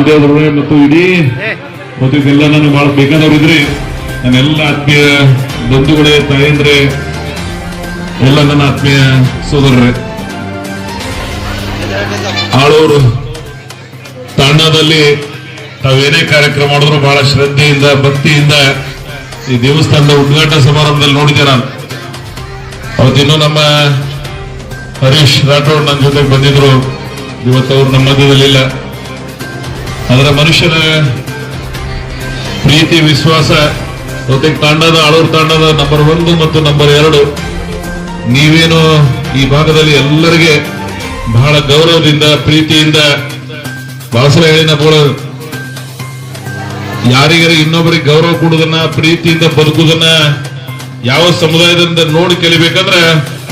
ಗುರುದೇವರೇ ಮತ್ತು ಇಡೀ ಮತ್ತು ಇದೆಲ್ಲ ನನಗೆ ಬಹಳ ಬೇಕಾದವ್ರು ಇದ್ರಿ ನನ್ನೆಲ್ಲ ಆತ್ಮೀಯ ಬಂಧುಗಳೇ ತಾಯಂದ್ರೆ ಎಲ್ಲ ನನ್ನ ಆತ್ಮೀಯ ಸೋದರರೇ. ಆಳೂರು ತಾಣದಲ್ಲಿ ತಾವೇನೇ ಕಾರ್ಯಕ್ರಮ ಮಾಡಿದ್ರು ಬಹಳ ಶ್ರದ್ಧೆಯಿಂದ ಭಕ್ತಿಯಿಂದ ಈ ದೇವಸ್ಥಾನದ ಉದ್ಘಾಟನಾ ಸಮಾರಂಭದಲ್ಲಿ ನೋಡಿದ್ದೆ ನಾನು. ಅವತ್ತಿನ್ನೂ ನಮ್ಮ ಹರೀಶ್ ರಾಠೋಡ್ ನನ್ನ ಜೊತೆಗೆ ಬಂದಿದ್ರು. ಇವತ್ತು ಅವ್ರು ನಮ್ಮ ಮಧ್ಯದಲ್ಲಿಲ್ಲ. ಅದರ ಮನುಷ್ಯನ ಪ್ರೀತಿ, ವಿಶ್ವಾಸ ಜೊತೆಗೆ ತಾಂಡದ ಆಳೂರು ತಾಂಡದ ನಂಬರ್ ಒಂದು ಮತ್ತು ನಂಬರ್ ಎರಡು, ನೀವೇನು ಈ ಭಾಗದಲ್ಲಿ ಎಲ್ಲರಿಗೆ ಬಹಳ ಗೌರವದಿಂದ, ಪ್ರೀತಿಯಿಂದ ಬಾಸರ ಹೇಳಿನ ಬೋಳ, ಯಾರಿಗಾರ ಇನ್ನೊಬ್ಬರಿಗೆ ಗೌರವ ಕೊಡುವುದನ್ನ, ಪ್ರೀತಿಯಿಂದ ಬದುಕುವುದನ್ನ ಯಾವ ಸಮುದಾಯದಿಂದ ನೋಡಿ ಕಲಿಬೇಕಂದ್ರೆ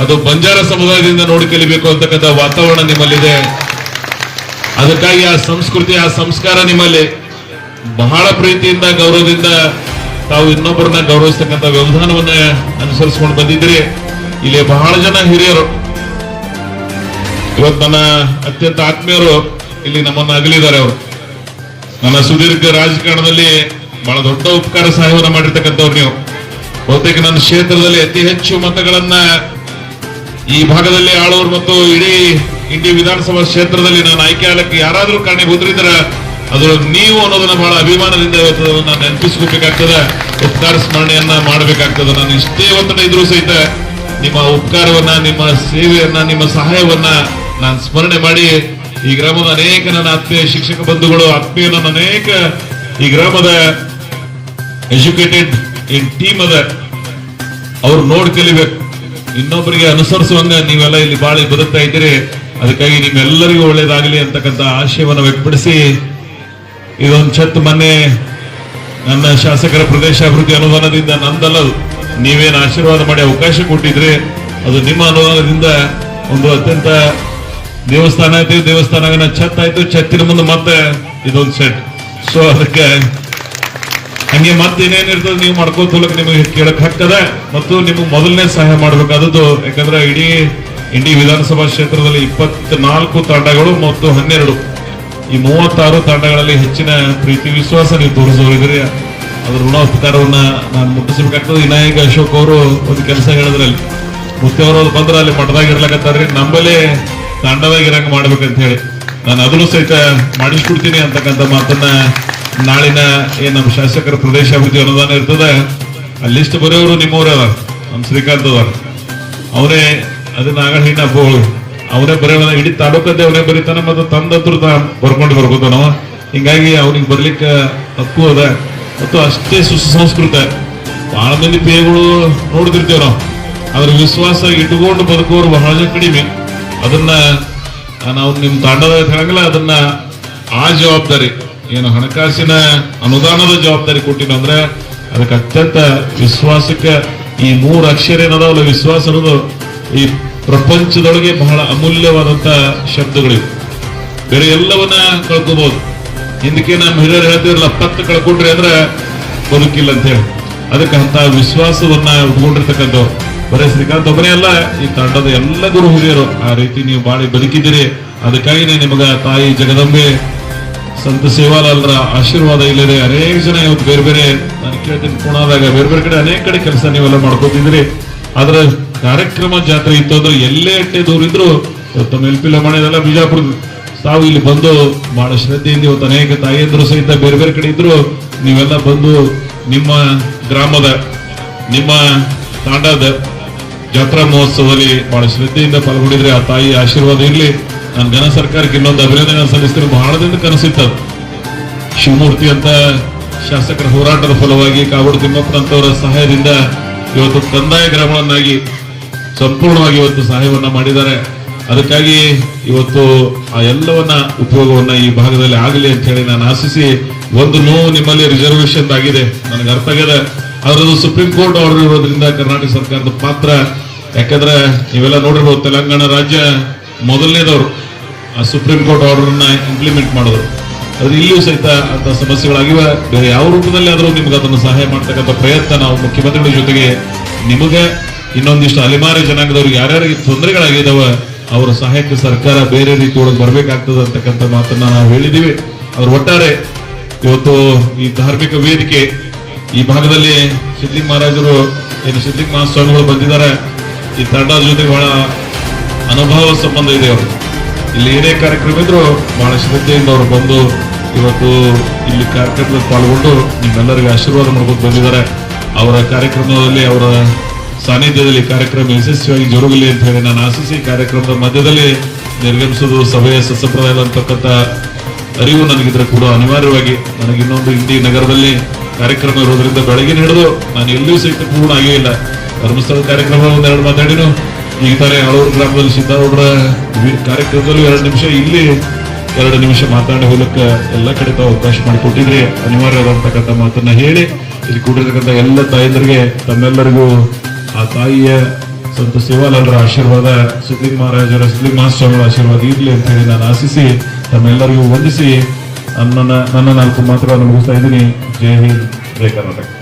ಅದು ಬಂಜಾರ ಸಮುದಾಯದಿಂದ ನೋಡಿ ಕಲಿಬೇಕು ಅಂತಕ್ಕಂಥ ವಾತಾವರಣ ನಿಮ್ಮಲ್ಲಿದೆ. ಅದಕ್ಕಾಗಿ ಆ ಸಂಸ್ಕೃತಿ, ಆ ಸಂಸ್ಕಾರ ನಿಮ್ಮಲ್ಲಿ ಬಹಳ ಪ್ರೀತಿಯಿಂದ, ಗೌರವದಿಂದ ತಾವು ಇನ್ನೊಬ್ಬರನ್ನ ಗೌರವಿಸ್ತಕ್ಕಂಥ ವ್ಯವಧಾನವನ್ನ ಅನುಸರಿಸ್ಕೊಂಡು ಬಂದಿದ್ರಿ ಇಲ್ಲಿ ಬಹಳ ಜನ ಹಿರಿಯರು. ಇವತ್ತು ನನ್ನ ಅತ್ಯಂತ ಆತ್ಮೀಯರು ಇಲ್ಲಿ ನಮ್ಮನ್ನ ಅಗಲಿದ್ದಾರೆ ಅವರು. ನನ್ನ ಸುದೀರ್ಘ ರಾಜಕಾರಣದಲ್ಲಿ ಬಹಳ ದೊಡ್ಡ ಉಪಕಾರ ಸಹಾಯವನ್ನು ಮಾಡಿರ್ತಕ್ಕಂಥವ್ರು ನೀವು. ಬಹುತೇಕ ನನ್ನ ಕ್ಷೇತ್ರದಲ್ಲಿ ಅತಿ ಹೆಚ್ಚು ಮತಗಳನ್ನ ಈ ಭಾಗದಲ್ಲಿ ಆಳೋರು ಮತ್ತು ಇಡೀ ಇಂಡಿ ವಿಧಾನಸಭಾ ಕ್ಷೇತ್ರದಲ್ಲಿ ನಾನು ಆಯ್ಕೆ ಯಾರಾದ್ರೂ ಕಾರಣೀಭೂತರಿದ್ರ ಅದು ನೀವು ಅನ್ನೋದನ್ನ ಬಹಳ ಅಭಿಮಾನದಿಂದ ಇವತ್ತು ನಾನು ನೆನಪಿಸ್ಕೋಬೇಕಾಗ್ತದೆ. ಉಪಕಾರ ಸ್ಮರಣೆಯನ್ನ ಮಾಡಬೇಕಾಗ್ತದೆ. ನಾನು ಇಷ್ಟೇ ಒತ್ತಡ ಇದ್ರೂ ಸಹಿತ ನಿಮ್ಮ ಉಪಕಾರವನ್ನ, ನಿಮ್ಮ ಸೇವೆಯನ್ನ, ನಿಮ್ಮ ಸಹಾಯವನ್ನ ನಾನು ಸ್ಮರಣೆ ಮಾಡಿ ಈ ಗ್ರಾಮದ ಅನೇಕ ನನ್ನ ಆತ್ಮೀಯ ಶಿಕ್ಷಕ ಬಂಧುಗಳು, ಆತ್ಮೀಯ ನನ್ನ ಅನೇಕ ಈ ಗ್ರಾಮದ ಎಜುಕೇಟೆಡ್ ಇನ್ ಟೀಮ್ ಅದ. ಅವ್ರು ನೋಡಿ ಕಲಿಬೇಕು. ಇನ್ನೊಬ್ಬರಿಗೆ ಅನುಸರಿಸುವಂಗ ನೀವೆಲ್ಲ ಇಲ್ಲಿ ಬಾಳಿ ಬದುಕ್ತಾ ಇದ್ದೀರಿ. ಅದಕ್ಕಾಗಿ ನಿಮ್ಮೆಲ್ಲರಿಗೂ ಒಳ್ಳೇದಾಗಲಿ ಅಂತಕ್ಕಂಥ ಆಶಯವನ್ನು ವ್ಯಕ್ತಪಡಿಸಿ ಇದೊಂದು ಛತ್ ಮೊನ್ನೆ ನನ್ನ ಶಾಸಕರ ಪ್ರದೇಶ ಅಭಿವೃದ್ಧಿ ಅನುದಾನದಿಂದ ನಂದಲ್ಲದು. ನೀವೇನು ಆಶೀರ್ವಾದ ಮಾಡಿ ಅವಕಾಶ ಕೊಟ್ಟಿದ್ರೆ ಅದು ನಿಮ್ಮ ಅನುದಾನದಿಂದ ಒಂದು ಅತ್ಯಂತ ದೇವಸ್ಥಾನ ಆಯ್ತು ದೇವಸ್ಥಾನ ಛತ್ ಆಯ್ತು, ಛತ್ತಿನ ಮುಂದೆ ಮತ್ತೆ ಇದೊಂದು ಸೆಟ್ ಸೊ ಅದಕ್ಕೆ ಹಂಗೆ ಮತ್ತೆ ಇನ್ನೇನಿರ್ತದೆ ನೀವು ಮಾಡ್ಕೋತಲಕ್ಕೆ ನಿಮಗೆ ಕೇಳಕ್ ಹಕ್ಕದ ಮತ್ತು ನಿಮಗೆ ಮೊದಲನೇ ಸಹಾಯ ಮಾಡಬೇಕಾದದ್ದು, ಯಾಕಂದ್ರೆ ಇಡೀ ಇಂಡಿ ವಿಧಾನಸಭಾ ಕ್ಷೇತ್ರದಲ್ಲಿ ಇಪ್ಪತ್ನಾಲ್ಕು ತಾಂಡಗಳು ಮತ್ತು ಹನ್ನೆರಡು. ಈ ಮೂವತ್ತಾರು ತಾಂಡಗಳಲ್ಲಿ ಹೆಚ್ಚಿನ ಪ್ರೀತಿ, ವಿಶ್ವಾಸ ನೀವು ತೋರಿಸೋರಿದ್ರಿ ಅದ್ರ ಋಣೋಪಕಾರವನ್ನ ನಾನು ಮುಟ್ಟಿಸಬೇಕಾಗ್ತದೆ. ವಿನಾಯಕ ಅಶೋಕ್ ಅವರು ಒಂದು ಕೆಲಸ ಹೇಳಿದ್ರಲ್ಲಿ. ಅದು ಬಂದ್ರೆ ಅಲ್ಲಿ ಮಠದಾಗ ಇರ್ಲಕತ್ತಾರ್ರಿ ನಮ್ಮಲ್ಲಿ ತಾಂಡವಾಗಿ ಇರಂಗ್ ಮಾಡ್ಬೇಕಂತ ಹೇಳಿ ನಾನು ಅದನ್ನು ಸಹಿತ ಮಾಡಿಸ್ಕೊಡ್ತೀನಿ ಅಂತಕ್ಕಂಥ ಮಾತನ್ನ ನಾಳಿನ ಏನು ನಮ್ಮ ಶಾಸಕರ ಪ್ರದೇಶ ಅಭಿವೃದ್ಧಿ ಅನುದಾನ ಇರ್ತದೆ, ಆ ಲಿಸ್ಟ್ ಬರೆಯೋರು ನಿಮ್ಮವ್ರೆ ಅದ ನಮ್ಮ ಶ್ರೀಕಾಂತ್ ಅವರು ಅವರೇ ಅದನ್ನ ಆಗ ಹಿನ್ನ ಅವನೇ ಬರೆಯೋಣ ಇಡೀ ತಾಲೂಕದ್ದೇ ಅವನೇ ಬರೀತಾನ ಮತ್ತು ತಂದತ್ರ ಬರ್ಕೊಂಡು ಬರ್ಕೋತಾನವ ಹಿಂಗಾಗಿ ಅವ್ನಿಗೆ ಬರ್ಲಿಕ್ಕೆ ಹಕ್ಕು ಅದ. ಮತ್ತು ಅಷ್ಟೇ ಸುಸಂಸ್ಕೃತ ಬಹಳ ಮಂದಿ ಪೇಗಳು ನೋಡ್ತಿರ್ತೀವಿ ನಾವು. ಅದ್ರ ವಿಶ್ವಾಸ ಇಟ್ಕೊಂಡು ಬದುಕೋರು ಬಹಳ ಕಡಿಮೆ. ಅದನ್ನ ನಾವು ನಿಮ್ಮ ತಾಂಡದ ಹೇಳಂಗಿಲ್ಲ, ಅದನ್ನ ಆ ಜವಾಬ್ದಾರಿ, ಏನು ಹಣಕಾಸಿನ ಅನುದಾನದ ಜವಾಬ್ದಾರಿ ಕೊಟ್ಟಿನ ಅಂದ್ರೆ ಅದಕ್ಕೆ ಅತ್ಯಂತ ವಿಶ್ವಾಸಕ್ಕೆ ಈ ಮೂರು ಅಕ್ಷರ ಏನದಾವಲ್ಲ, ವಿಶ್ವಾಸ ಅನ್ನೋದು ಈ ಪ್ರಪಂಚದೊಳಗೆ ಬಹಳ ಅಮೂಲ್ಯವಾದಂತ ಶಬ್ದಗಳಿವೆ. ಬೇರೆ ಎಲ್ಲವನ್ನ ಕಳ್ಕೋಬಹುದು ಹಿಂದಕ್ಕೆ ನಮ್ಮ ಹಿರಿಯರು ಹೇಳ್ತಿರಲ್ಲ ಪತ್ತು ಕಳ್ಕೊಂಡ್ರಿ ಅಂದ್ರೆ ಬದುಕಿಲ್ಲ ಅಂತ ಹೇಳಿ. ಅದಕ್ಕೆ ಅಂತ ವಿಶ್ವಾಸವನ್ನ ಉಟ್ಕೊಂಡಿರ್ತಕ್ಕಂಥವ್ರು. ಬರೀ ಶ್ರೀಕಾಂತ್ ಒಬ್ಬನೇ ಅಲ್ಲ, ಈ ತಂಡದ ಎಲ್ಲ ಗುರು ಹಿರಿಯರು. ಆ ರೀತಿ ನೀವು ಬಾಳಿ ಬದುಕಿದ್ದೀರಿ. ಅದಕ್ಕಾಗಿನೇ ನಿಮಗ ತಾಯಿ ಜಗದಂಬೆ, ಸಂತ ಸೇವಾಲಾಲ್ರ ಆಶೀರ್ವಾದ ಇಲ್ಲದೆ ಅನೇಕ ಜನ ಇವತ್ತು ಬೇರೆ ಬೇರೆ, ನಾನು ಕೇಳ್ತೀನಿ ಪುಣಾದಾಗ ಬೇರೆ ಬೇರೆ ಕಡೆ ಅನೇಕ ಕಡೆ ಕೆಲಸ ನೀವೆಲ್ಲ ಮಾಡ್ಕೋತಿದ್ರಿ ಆದ್ರ ಕಾರ್ಯಕ್ರಮ ಜಾತ್ರೆ ಇತ್ತು ಅಂದ್ರೆ ಎಲ್ಲೇ ಅಟ್ಟೆ ದೂರಿದ್ರು ತಮ್ಮ ಎಲ್ ಪಿ ಲಮಣೆದೆಲ್ಲ ಬಿಜಾಪುರ ತಾವು ಇಲ್ಲಿ ಬಂದು ಬಹಳ ಶ್ರದ್ಧೆಯಿಂದ ಇವತ್ತು ಅನೇಕ ತಾಯಿಯಂದರು ಸಹಿತ ಬೇರೆ ಬೇರೆ ಕಡೆ ಇದ್ರು. ನೀವೆಲ್ಲ ಬಂದು ನಿಮ್ಮ ಗ್ರಾಮದ, ನಿಮ್ಮ ತಾಂಡದ ಜಾತ್ರಾ ಮಹೋತ್ಸವದಲ್ಲಿ ಬಹಳ ಶ್ರದ್ಧೆಯಿಂದ ಪಾಲ್ಗೊಂಡಿದ್ರೆ ಆ ತಾಯಿ ಆಶೀರ್ವಾದ ಇರಲಿ. ನಾನು ಘನ ಸರ್ಕಾರಕ್ಕೆ ಇನ್ನೊಂದು ಅಭಿನಂದನೆ ಸಲ್ಲಿಸ್ತೀನಿ. ಬಹಳ ದಿನ ಕನಸಿತ್ತದು ಶಿವಮೂರ್ತಿ ಅಂತ ಶಾಸಕರ ಹೋರಾಟದ ಫಲವಾಗಿ ಕಾಗೋಡು ತಿಮ್ಮಪ್ಪನಂತವರ ಸಹಾಯದಿಂದ ಇವತ್ತು ಕಂದಾಯ ಗ್ರಾಮಗಳನ್ನಾಗಿ ಸಂಪೂರ್ಣವಾಗಿ ಇವತ್ತು ಸಹಾಯವನ್ನ ಮಾಡಿದ್ದಾರೆ. ಅದಕ್ಕಾಗಿ ಇವತ್ತು ಆ ಎಲ್ಲವನ್ನ ಉಪಯೋಗವನ್ನ ಈ ಭಾಗದಲ್ಲಿ ಆಗಲಿ ಅಂತ ಹೇಳಿ ನಾನು ಆಶಿಸಿ ಒಂದು ನೋವು ನಿಮ್ಮಲ್ಲಿ ರಿಸರ್ವೇಶನ್ ಆಗಿದೆ. ನನಗೆ ಅರ್ಥ ಆಗಿದೆ. ಅದರದ್ದು ಸುಪ್ರೀಂ ಕೋರ್ಟ್ ಆರ್ಡರ್ ಇರೋದ್ರಿಂದ ಕರ್ನಾಟಕ ಸರ್ಕಾರದ ಪಾತ್ರ, ಯಾಕಂದ್ರೆ ನೀವೆಲ್ಲ ನೋಡಿರ್ಬೋದು, ತೆಲಂಗಾಣ ರಾಜ್ಯ ಮೊದಲನೇದವರು ಆ ಸುಪ್ರೀಂ ಕೋರ್ಟ್ ಆರ್ಡರ್ನ ಇಂಪ್ಲಿಮೆಂಟ್ ಮಾಡಿದ್ರು. ಅದು ಇಲ್ಲಿಯೂ ಸಹಿತ ಅಂತ ಸಮಸ್ಯೆಗಳಾಗಿವೆ. ಬೇರೆ ಯಾವ ರೂಪದಲ್ಲಿ ಆದರೂ ನಿಮ್ಗೆ ಅದನ್ನು ಸಹಾಯ ಮಾಡ್ತಕ್ಕಂಥ ಪ್ರಯತ್ನ ನಾವು ಮುಖ್ಯಮಂತ್ರಿಗಳ ಜೊತೆಗೆ ನಿಮಗೆ ಇನ್ನೊಂದಿಷ್ಟು ಅಲೆಮಾರಿ ಜನಾಂಗದವ್ರಿಗೆ ಯಾರ್ಯಾರಿಗೆ ತೊಂದರೆಗಳಾಗಿದ್ದಾವ ಅವರ ಸಹಾಯಕ್ಕೆ ಸರ್ಕಾರ ಬೇರೆ ರೀತಿ ಒಳಗೆ ಬರಬೇಕಾಗ್ತದೆ ಅಂತಕ್ಕಂಥ ಮಾತನ್ನ ನಾವು ಹೇಳಿದ್ದೀವಿ. ಅವ್ರ ಒಟ್ಟಾರೆ ಇವತ್ತು ಈ ಧಾರ್ಮಿಕ ವೇದಿಕೆ ಈ ಭಾಗದಲ್ಲಿ ಸಿದ್ದಿಂಗ್ ಮಹಾರಾಜರು ಏನು ಸಿದ್ದಿಂಗ್ ಮಹಾಸ್ವಾಮಿಗಳು ಬಂದಿದ್ದಾರೆ, ಈ ತಂಡದ ಜೊತೆ ಬಹಳ ಅನುಭವ ಸಂಬಂಧ ಇದೆ ಅವರು ಇಲ್ಲಿ ಏನೇ ಕಾರ್ಯಕ್ರಮ ಇದ್ರು ಬಹಳ ಶ್ರದ್ಧೆಯಿಂದ ಅವರು ಬಂದು ಇವತ್ತು ಇಲ್ಲಿ ಕಾರ್ಯಕ್ರಮದಲ್ಲಿ ಪಾಲ್ಗೊಂಡು ನಿಮ್ಮೆಲ್ಲರಿಗೂ ಆಶೀರ್ವಾದ ಮಾಡ್ಕೊಂಡು ಬಂದಿದ್ದಾರೆ. ಅವರ ಕಾರ್ಯಕ್ರಮದಲ್ಲಿ, ಅವರ ಸಾನ್ನಿಧ್ಯದಲ್ಲಿ ಕಾರ್ಯಕ್ರಮ ಯಶಸ್ವಿಯಾಗಿ ಜರುಗಲಿ ಅಂತ ಹೇಳಿ ನಾನು ಆಶಿಸಿ ಕಾರ್ಯಕ್ರಮದ ಮಧ್ಯದಲ್ಲಿ ನಿರ್ಗಮಿಸುವುದು ಸಭೆಯ ಸಸಂಪ್ರದಾಯ ಅಂತಕ್ಕಂಥ ಅರಿವು ನನಗಿದ್ರೆ ಕೂಡ ಅನಿವಾರ್ಯವಾಗಿ. ನನಗೆ ಇನ್ನೊಂದು ಇಂಡಿ ನಗರದಲ್ಲಿ ಕಾರ್ಯಕ್ರಮ ಇರೋದ್ರಿಂದ ಬೆಳಗ್ಗೆ ಹಿಡಿದು ನಾನು ಎಲ್ಲೂ ಸಹಿತ ಪೂರ್ಣ ಆಗೇ ಇಲ್ಲ. ಧರ್ಮಸ್ಥಳ ಕಾರ್ಯಕ್ರಮ ಒಂದೆರಡು ಮಾತಾಡಿನು. ಈಗ ತಾನೇ ಹಳೂರು ಗ್ರಾಮದಲ್ಲಿ ಸಿದ್ದಾರೂಢರ ವಿ- ಕಾರ್ಯಕ್ರಮದಲ್ಲೂ ಎರಡು ನಿಮಿಷ ಇಲ್ಲಿ ಎರಡು ನಿಮಿಷ ಮಾತಾಡಿ ಹೋಲಕ್ಕ ಎಲ್ಲ ಕಡೆ ತಾವು ಅವಕಾಶ ಮಾಡಿಕೊಟ್ಟಿದ್ರೆ. ಅನಿವಾರ್ಯವಾದಂತಕ್ಕಂಥ ಮಾತನ್ನ ಹೇಳಿ, ಇಲ್ಲಿ ಕೂಡಿರ್ತಕ್ಕಂಥ ಎಲ್ಲ ತಾಯಂದರಿಗೆ, ತಮ್ಮೆಲ್ಲರಿಗೂ ಆ ತಾಯಿಯ ಸಂತ ಸೇವಾಲಾಲರ ಆಶೀರ್ವಾದ, ಸಿದ್ಲಿಂಗ ಮಹಾರಾಜರ ಸಿದ್ಲಿಂಗ ಮಹಾಸ್ವಾಮಿಗಳ ಆಶೀರ್ವಾದ ಇರಲಿ ಅಂತ ಹೇಳಿ ನಾನು ಆಶಿಸಿ, ತಮ್ಮೆಲ್ಲರಿಗೂ ವಂದಿಸಿ ನನ್ನ ನನ್ನ ನಾಲ್ಕು ಮಾತ್ರ ಮುಗಿಸ್ತಾ ಇದ್ದೀನಿ. ಜೈ ಹಿಂದ್, ಜೈ ಕರ್ನಾಟಕ.